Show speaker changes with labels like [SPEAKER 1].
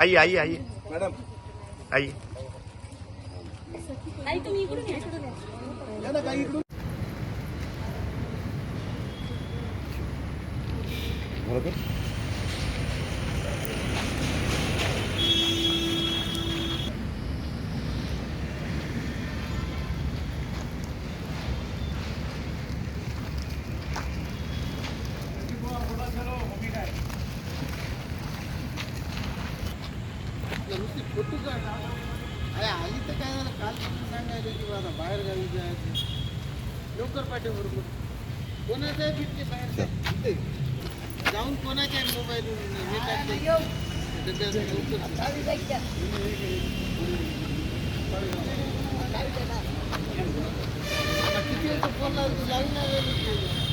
[SPEAKER 1] आइए आइए आइए।
[SPEAKER 2] मैडम।
[SPEAKER 1] आइए।
[SPEAKER 3] आई इकडून
[SPEAKER 2] नुसती फ़ोटो काढ अरे आली तर काय झालं काल सांगायला की बाबा बाहेर गावी जायचं लवकर पाठव बरोबर कोणाचं आहे भेटले बाहेर. जाऊन कोणाच्या मोबाईल हे. आता किती फ़ोन राहिली ती.